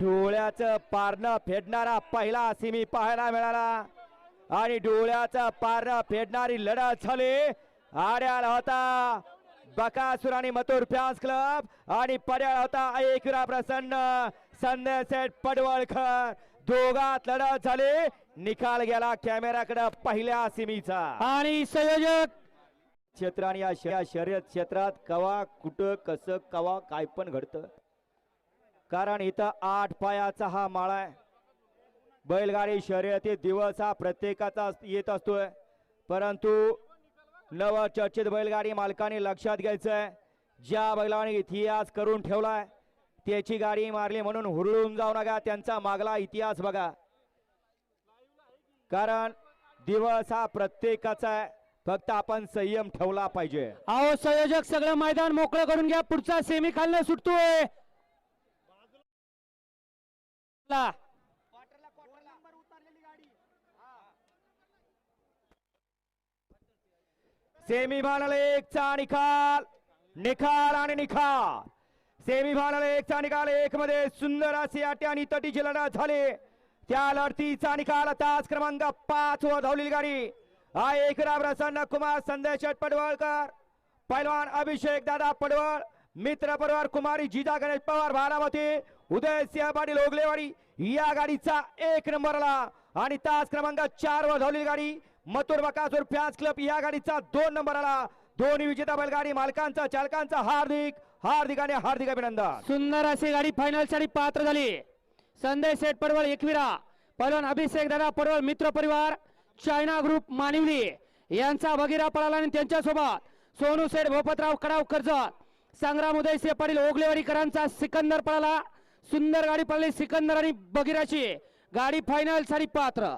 डोळ्याचं पारणं फेडणारा पहिला सिमी पाहायला मिळाला. आणि डोळ्याचं पारणं फेडणारी लढत झाली. आड्याला होता. बकासूर आणि मथुर फॅन्स क्लब आणि पड्याळ होता एकविरा प्रसन्न. संदेश शेठ पडवळकर. दोघात लढत झाली. निकाल गेला कॅमेराकडे पहिल्या सिमीचा आणि संयोजक. क्षेत्र आणि या शर्यत क्षेत्रात कवा कुठं कसं कवा काय पण घडतं. कारण इथं आठ पायाचा हा माळा आहे. बैलगाडी शर्यती दिवस हा प्रत्येकाचा येत असतोय. परंतु नव चर्चित बैलगाडी मालकाने लक्षात घ्यायचंय ज्या बैलाने इतिहास करून ठेवलाय त्याची गाडी मारली म्हणून हुरळून जाऊ नका त्यांचा मागला इतिहास बघा. कारण दिवस हा प्रत्येकाचा आहे फक्त आपण संयम ठेवला पाहिजे. अहो संयोजक सगळं मैदान मोकळं करून घ्या पुढचा सेमी खालनं सुटतोय. ला. सेमी फायनल एक चा निकाल निकाल आणि निकाल. सेमी फायनल एक चा निकाल. एक मध्ये सुंदर अशी अटी आणि तटीची लढत झाली. त्या लढतीचा निकाल तास क्रमांक पाच वर धावलेली गाडी. हा एक प्रसन्न कुमार संदेश पडवळकर. पैलवान अभिषेक दादा पडवळ. मित्र परिवार कुमारी जिजा गणेश पवार बारामती. उदय सिंह पाटील ओगलेवाडी या गाडीचा एक नंबरला आणि तास क्रमांक चार वर धावलेली गाडी मथुर बकासूर फॅन्स क्लब या गाडीचा दोन नंबरला दोन्ही विजेता बैलगाडी मालकांचा चालकांचा हार्दिक हार्दिक आणि हार्दिक अभिनंदन. सुंदर अशी गाडी फायनलसाठी पात्र झाली. संदेश सेठ पडवळ एकविरा पलवान अभिषेक दादा पडवळ मित्र परिवार चायना ग्रुप मानिवली. यांचा भगीरा पळाला आणि त्यांच्यासोबत सोनू सेठ भोपतराव कडाव कर्जत संग्राम उदय सिंह पाटील ओगलेवाडीकरांचा सिकंदर पळाला. सुंदर गाडी पडली सिकंदर आणि बगिराची गाडी फायनलसाठी पात्र.